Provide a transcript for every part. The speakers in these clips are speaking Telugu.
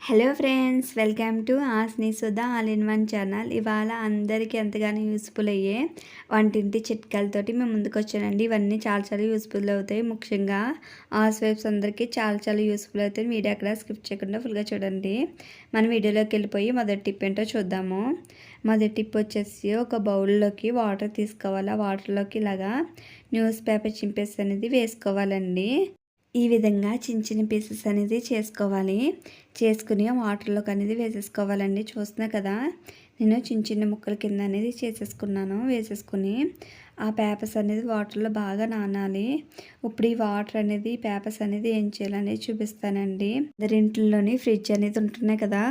Hello friends welcome to Asni Sudha all in one channel. ఇవాళ అందరికీ ఎంతగానో యూస్ఫుల్ అయ్యే వంటింటి చిట్కాలతోటి మేము ముందుకు వచ్చానండి. ఇవన్నీ చాలా చాలా యూస్ఫుల్ అవుతాయి. ముఖ్యంగా ఆస్ వైఫ్స్ అందరికీ చాలా చాలా యూస్ఫుల్ అవుతాయి. వీడియో అక్కడ స్కిప్ చేయకుండా ఫుల్గా చూడండి. మన వీడియోలోకి వెళ్ళిపోయి మొదటి టిప్ ఏంటో చూద్దాము. మొదటి టిప్ వచ్చేసి ఒక బౌల్లోకి వాటర్ తీసుకోవాలి. ఆ వాటర్లోకి ఇలాగా న్యూస్ పేపర్ చింపేసి అనేది వేసుకోవాలండి. ఈ విధంగా చిన్న చిన్న పీసెస్ అనేది చేసుకోవాలి. చేసుకుని వాటర్లోకి అనేది వేసేసుకోవాలండి. చూస్తున్నా కదా? నేను చిన్న చిన్న ముక్కల కింద అనేది చేసేసుకున్నాను. వేసేసుకుని ఆ పేపర్స్ అనేది వాటర్లో బాగా నానాలి. ఇప్పుడు ఈ వాటర్ అనేది పేపర్స్ అనేది ఏం చేయాలనేది చూపిస్తానండి. అందరింట్లోని ఫ్రిడ్జ్ అనేది ఉంటున్నాయి కదా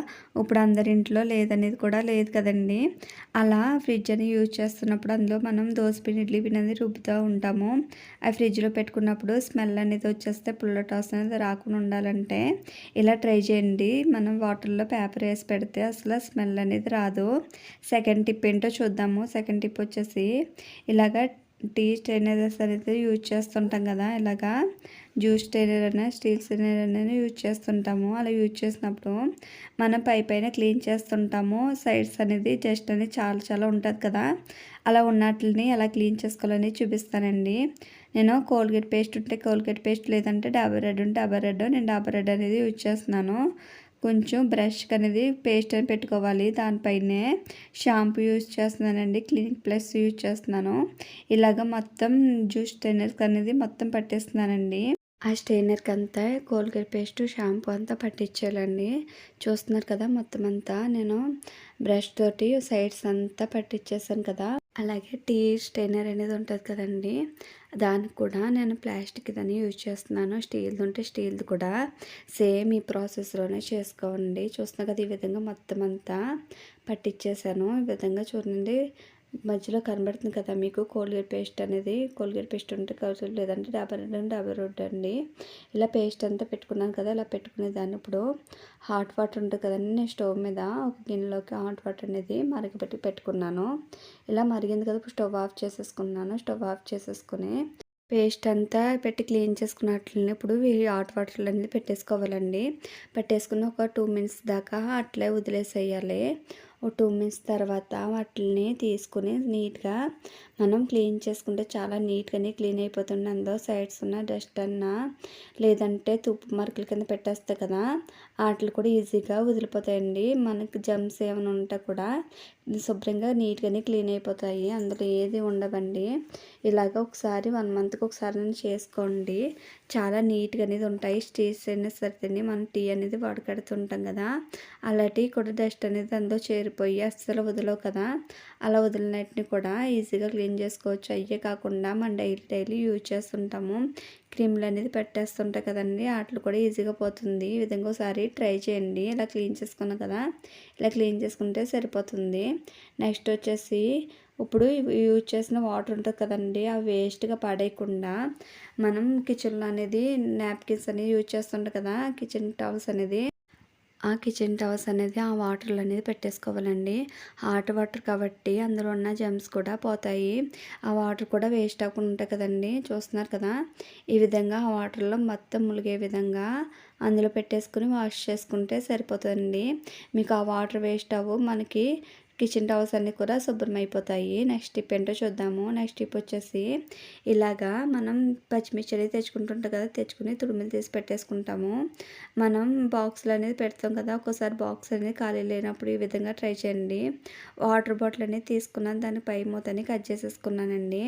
ఇప్పుడు అందరింట్లో లేదనేది కూడా లేదు కదండి. అలా ఫ్రిడ్జ్ అని యూజ్ చేస్తున్నప్పుడు అందులో మనం దోసపిండి ఇడ్లీ పిన్ అనేది రుబ్బుతూ ఉంటాము. ఆ ఫ్రిడ్జ్లో పెట్టుకున్నప్పుడు స్మెల్ అనేది వచ్చేస్తే పుల్ల టాస్ అనేది రాకుండా ఉండాలంటే ఇలా ట్రై చేయండి. మనం వాటర్లో పేపర్ వేసి పెడితే అసలు స్మెల్ అనేది రాదు. సెకండ్ టిప్ ఏంటో చూద్దాము. సెకండ్ టిప్ వచ్చేసి ఇలాగ టీ స్టెయినర్స్ అనేది యూజ్ చేస్తుంటాం కదా ఇలాగా జ్యూస్ స్టెయినర్ అయినా స్టీల్ స్టెయినర్ అనేది యూజ్ చేస్తుంటాము. అలా యూజ్ చేసినప్పుడు మనం పై పైన క్లీన్ చేస్తుంటాము. సైడ్స్ అనేది జస్ట్ అనేది చాలా చాలా ఉంటుంది కదా అలా ఉన్నట్లని అలా క్లీన్ చేసుకోవాలని చూపిస్తానండి. నేను కోల్గేట్ పేస్ట్ ఉంటే కోల్గేట్ పేస్ట్ లేదంటే డాబర్ రెడ్ ఉంటే డాబర్ రెడ్ నేను డాబర్ రెడ్ అనేది యూజ్ చేస్తున్నాను. కొంచెం బ్రష్ అనేది పేస్ట్ అని పెట్టుకోవాలి. దానిపైనే షాంపూ యూజ్ చేస్తున్నానండి. క్లినిక్ ప్లస్ యూజ్ చేస్తున్నాను. ఇలాగ మొత్తం జ్యూస్ స్టెయినర్స్ అనేది మొత్తం పట్టేస్తున్నానండి. ఆ స్టెయినర్కి అంతా కోల్గేట్ పేస్ట్ షాంపూ అంతా పట్టించాలండి చూస్తున్నారు కదా మొత్తం అంతా. నేను బ్రష్ తోటి సైడ్స్ అంతా పట్టించేసాను కదా. అలాగే టీ స్టెయినర్ అనేది ఉంటుంది కదండి. దానికి కూడా నేను ప్లాస్టిక్ దాన్ని యూజ్ చేస్తున్నాను. స్టీల్ది ఉంటే స్టీల్ది కూడా. సేమ్ ఈ ప్రాసెస్లోనే చేసుకోండి. చూస్తున్నా కదా ఈ విధంగా మొత్తం అంతా పట్టించేసాను ఈ విధంగా చూడండి. మధ్యలో కనబడుతుంది కదా మీకు కోల్గేట్ పేస్ట్ అనేది. కోల్గేట్ పేస్ట్ ఉంటే కౌసలు లేదంటే డాబర్ రెడ్ డాబర్ రోడ్ అండి. ఇలా పేస్ట్ అంతా పెట్టుకున్నాను కదా ఇలా పెట్టుకునే దాన్ని ఇప్పుడు హాట్ వాటర్ ఉంటుంది కదండి నేను స్టవ్ మీద ఒక గిన్నెలోకి హాట్ వాటర్ అనేది మరగబెట్టి పెట్టుకున్నాను. ఇలా మరిగింది కదా ఇప్పుడు స్టవ్ ఆఫ్ చేసేసుకున్నాను. స్టవ్ ఆఫ్ చేసేసుకుని పేస్ట్ అంతా పెట్టి క్లీన్ చేసుకున్నట్లని ఇప్పుడు హాట్ వాటర్ అనేది పెట్టేసుకోవాలండి. పెట్టేసుకుని ఒక టూ మినిట్స్ దాకా అట్లే వదిలేసేయాలి. ఒక టూ మినిట్స్ తర్వాత వాటిని తీసుకుని నీట్గా మనం క్లీన్ చేసుకుంటే చాలా నీట్గానే క్లీన్ అయిపోతుంది. అందులో సైడ్స్ ఉన్న డస్ట్ అన్నా లేదంటే తుప్పు మరకల కింద పెట్టేస్తే కదా వాటిలు కూడా ఈజీగా వదిలిపోతాయండి. మనకి జమ్స్ ఏమైనా ఉంటే కూడా శుభ్రంగా నీట్గానే క్లీన్ అయిపోతాయి. అందులో ఏది ఉండవండి. ఇలాగ ఒకసారి వన్ మంత్కి ఒకసారి చేసుకోండి. చాలా నీట్గా అనేది ఉంటాయి. స్టీల్స్ అయినా సరితేనే మనం టీ అనేది వాడకడుతుంటాం కదా. అలా టీ కూడా డస్ట్ అనేది అందులో చేరిపోయి అస్సలు వదలవు కదా. అలా వదిలినట్టుని కూడా ఈజీగా క్లీన్ చేసుకోవచ్చు. అయ్యే కాకుండా మనం డైలీ డైలీ యూజ్ చేస్తుంటాము. క్రీమ్లు అనేది పెట్టేస్తుంటాయి కదండి. వాటిలో కూడా ఈజీగా పోతుంది. ఈ విధంగా ఒకసారి ట్రై చేయండి. ఇలా క్లీన్ చేసుకున్నాం కదా. ఇలా క్లీన్ చేసుకుంటే సరిపోతుంది. నెక్స్ట్ వచ్చేసి ఇప్పుడు యూజ్ చేసిన వాటర్ ఉంటుంది కదండి అవి వేస్ట్గా పడేయకుండా మనం కిచెన్లో అనేది నాప్కిన్స్ అనేది యూజ్ చేస్తుంటాం కదా కిచెన్ టవల్స్ అనేది. ఆ కిచెన్ టవర్స్ అనేది ఆ వాటర్లు అనేది పెట్టేసుకోవాలండి. హాట్ వాటర్ కాబట్టి అందులో ఉన్న జమ్స్ కూడా పోతాయి. ఆ వాటర్ కూడా వేస్ట్ అవ్వకుండా ఉంటాయి కదండి చూస్తున్నారు కదా? ఈ విధంగా ఆ వాటర్లో మొత్తం ములిగే విధంగా అందులో పెట్టేసుకుని వాష్ చేసుకుంటే సరిపోతుంది మీకు ఆ వాటర్ వేస్ట్ అవ్వు మనకి కిచెన్ టవల్స్ అన్నీ కూడా శుభ్రం అయిపోతాయి. నెక్స్ట్ టిప్ ఏంటో చూద్దాము. నెక్స్ట్ టిప్ వచ్చేసి ఇలాగా మనం పచ్చిమిర్చి అనేది తెచ్చుకుంటుంటాం కదా తెచ్చుకుని తుడుములు తీసి పెట్టేసుకుంటాము. మనం బాక్సులు అనేది పెడతాం కదా ఒక్కోసారి బాక్స్ అనేది ఖాళీ లేనప్పుడు ఈ విధంగా ట్రై చేయండి. వాటర్ బాటిల్ అనేది తీసుకున్నాను దాని పై మూతని కట్ చేసేసుకున్నానండి.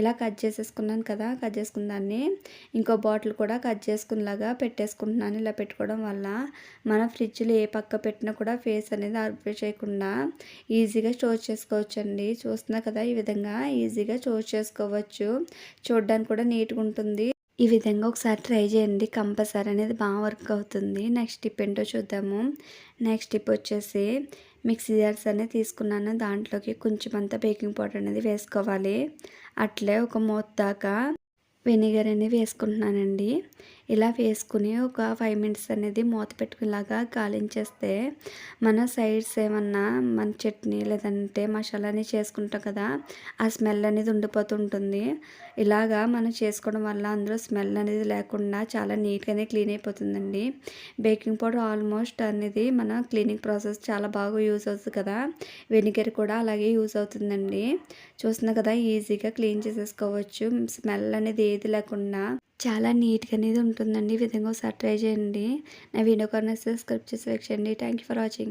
ఇలా కట్ చేసేసుకున్నాను కదా కట్ చేసుకున్న దాన్ని ఇంకో బాటిల్ కూడా కట్ చేసుకునేలాగా పెట్టేసుకుంటున్నాను. ఇలా పెట్టుకోవడం వల్ల మన ఫ్రిడ్జ్లో ఏ పక్క పెట్టినా కూడా ఫేస్ అనేది ఆర్పే చేయకుండా ఈజీగా స్టోర్ చేసుకోవచ్చు అండి చూస్తున్నా కదా ఈ విధంగా ఈజీగా స్టోర్ చేసుకోవచ్చు. చూడడానికి కూడా నీట్గా ఉంటుంది. ఈ విధంగా ఒకసారి ట్రై చేయండి. కంపల్సరీ అనేది బాగా వర్క్ అవుతుంది. నెక్స్ట్ టిప్ ఏంటో చూద్దాము. నెక్స్ట్ టిప్ వచ్చేసి మిక్సీ జార్స్ అనేది తీసుకున్నాను. దాంట్లోకి కొంచెం అంతా బేకింగ్ పౌడర్ అనేది వేసుకోవాలి. అట్లే ఒక మూత దాకా వెనిగర్ అనేది వేసుకుంటున్నానండి. ఇలా వేసుకుని ఒక ఫైవ్ మినిట్స్ అనేది మూత పెట్టుకునేలాగా కాలించేస్తే మన సైడ్స్ ఏమన్నా మన చట్నీ లేదంటే మసాలాని చేసుకుంటాం కదా ఆ స్మెల్ అనేది ఉండిపోతుంటుంది ఇలాగా మనం చేసుకోవడం వల్ల అందులో స్మెల్ అనేది లేకుండా చాలా నీట్గానే క్లీన్ అయిపోతుందండి. బేకింగ్ పౌడర్ ఆల్మోస్ట్ అనేది మన క్లీనింగ్ ప్రాసెస్ చాలా బాగా యూజ్ అవుతుంది కదా వెనిగర్ కూడా అలాగే యూస్ అవుతుందండి. చూస్తున్నా కదా ఈజీగా క్లీన్ చేసేసుకోవచ్చు. స్మెల్ అనేది ఏది లేకుండా చాలా నీట్గా అనేది ఉంటుందండి. ఈ విధంగా ఒకసారి ట్రై చేయండి. నా వీడియో కన్నా సబ్స్క్రైబ్ చేసి చేయండి. Thank you for watching